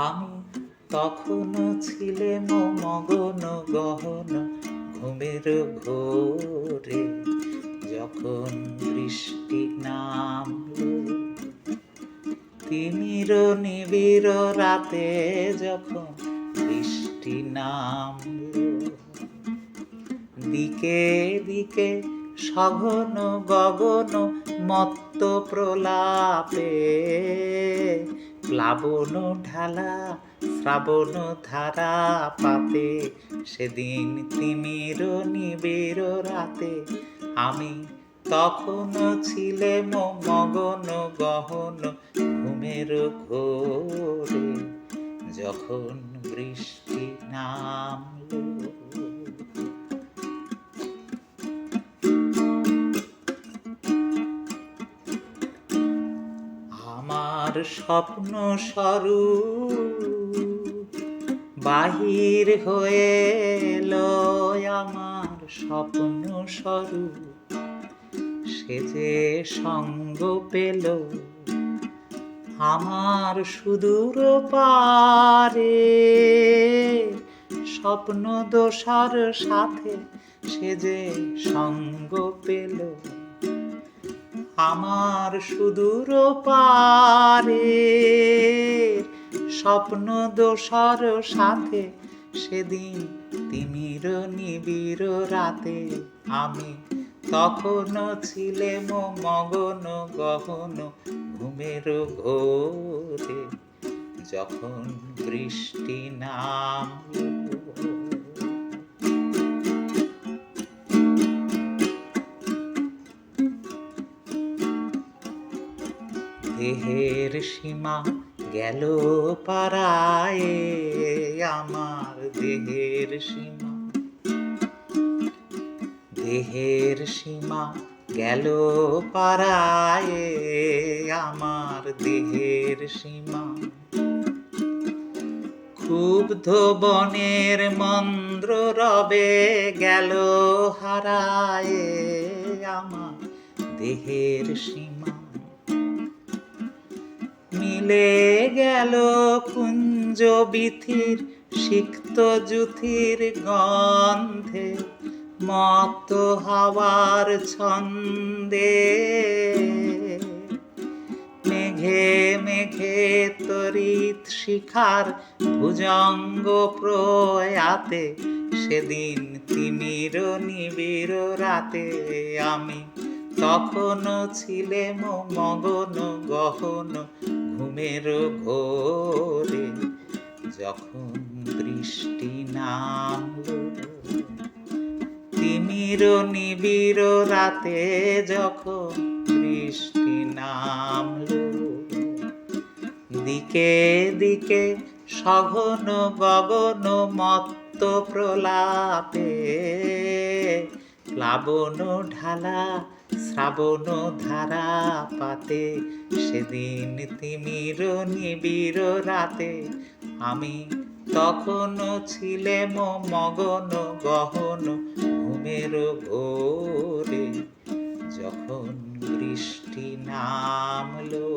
আমি তখনও ছিলে মগন গহন ঘুমের ঘোরে, যখন বৃষ্টি নামলো। তিমির নিবিড় রাতে যখন বৃষ্টি নামলো। দিকে দিকে সঘন গগন মত্ত প্রলাপে প্লাবন ঢালা, শ্রাবণ ধারা পাতে, সেদিন তিমির নিবিড় রাতে। আমি তখনও ছিলে মগন গহন ঘুমের ঘোরে, যখন বৃষ্টি নামলো। আমার স্বপ্ন সরু বাহির হয়ে আমার স্বপ্ন সরু সে যে সঙ্গ পেল, আমার সুদূর পারে। স্বপ্ন দোষার সাথে সে যে সঙ্গ পেল আমার সুদূর পারে। স্বপ্ন দোষর সাথে, সেদিন তিমির নিবিড় রাতে। আমি তখনও ছিলে মগন গহন ঘুমের ঘোরে। যখন বৃষ্টি নামলো দেহের সীমা গেল পারায় আমার দেহের সীমা। দেহের সীমা গেল পারায় আমার দেহের সীমা। ক্ষুব্ধ বনের মন্দ্র রবে গেল হারায়, আমার দেহের সীমা। মিলে গেল কুঞ্জ বিথির সিক্ত জুথির গন্ধে মত হাওয়ার ছন্দে। মেঘে মেঘে তরিত শিখার ভুজঙ্গ প্রয়াতে, সেদিন তিমির নিবিড় রাতে আমি তখনও ছিলে মগন গহন ঘুমের ঘোরে, যখন বৃষ্টি নামলো, তিমির নিবিড় রাতে যখন বৃষ্টি নামলো, দিকে দিকে সঘন গগন মত্ত প্রলাপে প্লাবন ঢালা শ্রাবণ ধারা পাতে, সেদিন তিমির নিবিড় রাতে। আমি তখনও ছিলে মগন গহন ঘুমের ঘোরে যখন বৃষ্টি নামলো।